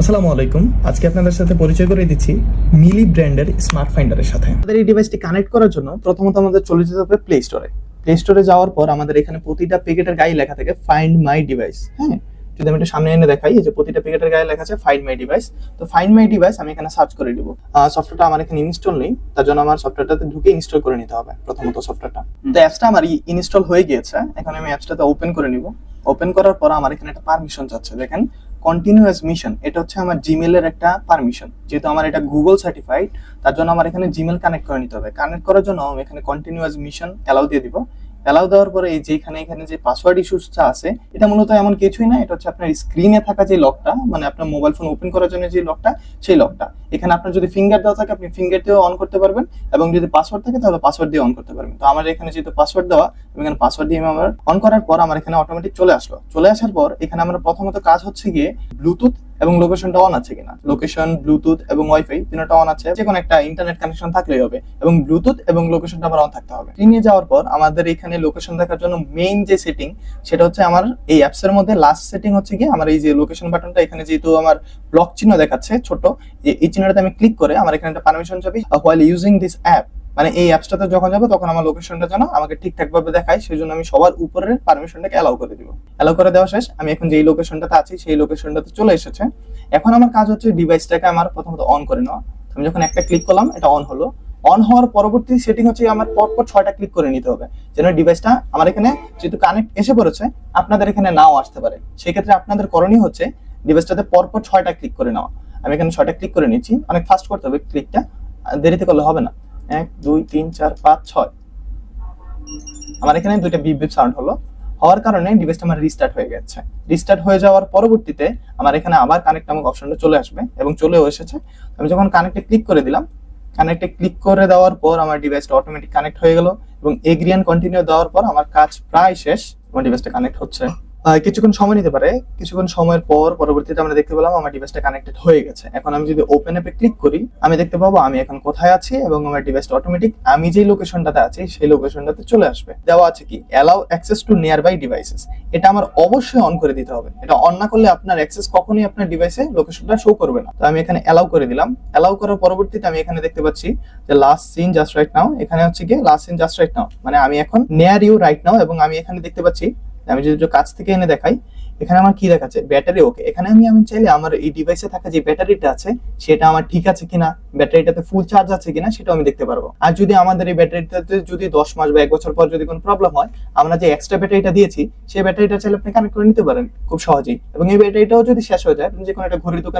আসসালামু আলাইকুম। আজকে আপনাদের সাথে পরিচয় করে দিচ্ছি মিলি ব্র্যান্ডের স্মার্ট ফাইন্ডারের সাথে। আমাদের এই ডিভাইসটি কানেক্ট করার জন্য প্রথমত আমাদের চলে যেতে হবে প্লে স্টোরে প্লে স্টোরে যাওয়ার পর আমাদের এখানে প্রতিটা প্যাকেটের গায়ে লেখা থাকে ফাইন্ড মাই ডিভাইস হ্যাঁ? যদি আমি একটু সামনে এনে দেখাই যে প্রতিটা প্যাকেটের গায়ে লেখা আছে ফাইন্ড মাই ডিভাইস তো ফাইন্ড মাই ডিভাইস আমি এখানে সার্চ করে দিব সফটওয়্যারটা আমার এখানে ইনস্টল নেই তার জন্য আমার সফটওয়্যারটাতে ঢুকে ইনস্টল করে নিতে হবে প্রথমত সফটওয়্যারটা তো অ্যাপসটা আমার ইনস্টল হয়ে গিয়েছে এখন আমি অ্যাপসটাতে ওপেন করে নিব। ওপেন করার পর আমার এখানে একটা পারমিশন চাচ্ছে দেখেন। কন্টিনিউয়াস মিশন এটা হচ্ছে আমার জিমেলের একটা পারমিশন যেহেতু আমার এটা গুগল সার্টিফাইড তার জন্য আমার এখানে জিমেল কানেক্ট করে নিতে হবে। কানেক্ট করার জন্য আমি এখানে কন্টিনিউয়াস মিশন অ্যালাউ দিয়ে দিব। অ্যালাউ দেওয়ার পরে এই যে এখানে এখানে যে পাসওয়ার্ড ইস্যুসটা আছে, এটা মূলত এমন কিছুই না, এটা হচ্ছে আপনার স্ক্রিনে থাকা যে লকটা মানে আপনার মোবাইল ফোন ওপেন করার জন্য যে লকটা সেই লকটা এখানে আপনার যদি ফিঙ্গার দেওয়া থাকে, আপনি ফিঙ্গার দিয়েও অন করতে পারবেন এবং যদি পাসওয়ার্ড থাকে, তাহলে পাসওয়ার্ড দিয়ে অন করতে পারবেন। তো আমার এখানে যেহেতু পাসওয়ার্ড দেওয়া আমি এখানে পাসওয়ার্ড দিয়ে আমার অন করার পর আমার এখানে অটোমেটিক চলে আসলো। চলে আসার পর এখানে আমরা প্রথমত কাজ হচ্ছে গিয়ে ব্লুটুথ এবং লোকেশনটা অন আছে কিনা। লোকেশন ব্লুটুথ এবং ওয়াইফাই তিনটা অন আছে। যে কোনো একটা ইন্টারনেট কানেকশন থাকলেই হবে। এবং ব্লুটুথ এবং লোকেশনটা আমার অন থাকতে হবে। নিয়ে যাওয়ার পর আমাদের এখানে লোকেশন দেখার জন্য মেইন যে সেটিং সেটা হচ্ছে আমার এই অ্যাপস এর মধ্যে লাস্ট সেটিং হচ্ছে কি আমার এই যে লোকেশন বাটনটা এখানে যেহেতু আমার ব্লক চিহ্ন দেখাচ্ছে ছোট এই চিহ্নটাতে আমি ক্লিক করে আমার এখানে একটা পারমিশন যাবে হোয়াইল ইউজিং দিস অ্যাপ মানে এই অ্যাপসটাতে যখন যাব তখন আমার লোকেশনটা যেন আমাকে ঠিকঠাক ভাবে দেখায় সেই জন্য আমি সবার উপরের পারমিশনটাকে অ্যালাউ করে দিব। অ্যালাউ করে দেওয়া শেষ, আমি এখন যেই লোকেশনটাতে আছি সেই লোকেশনটাতে চলে এসেছে। এখন আমার কাজ হচ্ছে ডিভাইসটাকে আমার প্রথমত অন করে নেওয়া। আমি যখন একটা ক্লিক করলাম, এটা অন হলো। অন হওয়ার পরবর্তী সেটিং হচ্ছে আমার পরপর ছয়টা ক্লিক করে নিতে হবে। যেন ডিভাইসটা আমার এখানে যেহেতু কানেক্ট এসে পড়েছে, আপনাদের এখানে নাও আসতে পারে। সেক্ষেত্রে আপনাদের করণীয় হচ্ছে ডিভাইসটাতে পরপর ছয়টা ক্লিক করে নেওয়া। আমি এখানে ছয়টা ক্লিক করে নিচ্ছি অনেক ফাস্ট করতে হবে ক্লিকটা দেরিতে করলে হবে না। এক, দুই, তিন, চার, পাঁচ, ছয়। আমার এখানে দুইটা বিপ বিপ সাউন্ড হলো। হওয়ার কারণে ডিভাইসটা আমার রিস্টার্ট হয়ে গেছে। রিস্টার্ট হয়ে যাওয়ার পরবর্তীতে আমার এখানে আবার কানেক্ট নামক অপশনটা চলে আসবে এবং চলেও এসেছে। আমি যখন কানেক্টে ক্লিক করে দিলাম কানেক্টে ক্লিক করে দেওয়ার পর আমার ডিভাইসটা অটোমেটিক কানেক্ট হয়ে গেল এবং এগ্রিয়ান কন্টিনিউ দেওয়ার পর আমার কাজ প্রায় শেষ আমার ডিভাইসটা কানেক্ট হচ্ছে। কিছুক্ষণ সময় নিতে পারে। কিছুক্ষণ সময়ের পর পরবর্তীতে আমরা দেখতে পেলাম আমার ডিভাইসটা কানেক্টেড হয়ে গেছে। এখন আমি যদি ওপেন অ্যাপে ক্লিক করি, আমি দেখতে পাবো আমি এখন কোথায় আছি এবং আমার ডিভাইসটা অটোমেটিক আমি যেই লোকেশনটাতে আছি, সেই লোকেশনটাতে চলে আসবে। দেওয়া আছে কি? Allow access to nearby devices এটা আমার অবশ্যই অন করে দিতে হবে। এটা অন না করলে আপনার অ্যাক্সেস কখনোই আপনার ডিভাইসে লোকেশনটা শো করবে না। তো আমি এখানে অ্যালাউ করে দিলাম। অ্যালাউ করার পরবর্তীতে আমি এখানে দেখতে পাচ্ছি যে last seen just right now এখানে হচ্ছে কি last seen just right now মানে আমি এখন নিয়ার ইউ রাইট নাও এবং আমি এখানে দেখতে পাচ্ছি আমি যদি কাছ থেকে এনে দেখাই, এখানে আমার কি দেখাচ্ছে? Battery okay. এখানে আমি আমি চাইলে আমার এই ডিভাইসে থাকা যে ব্যাটারিটা আছে, সেটা আমার ঠিক আছে কিনা, ব্যাটারিটাতে ফুল চার্জ আছে কিনা, সেটাও আমি দেখতে পারব। আর যদি আমাদের এই ব্যাটারিটাতে যদি দশ মাস বা এক বছর পর যদি কোনো প্রবলেম হয়, আমরা যে এক্সট্রা ব্যাটারিটা দিয়েছি, সেই ব্যাটারিটা চাইলে আপনি কানেক্ট করে নিতে পারেন, খুব সহজেই। এবং এই ব্যাটারিটাও যদি শেষ হয়ে যায় আপনি যে কোনো একটা ঘড়ির দোকানে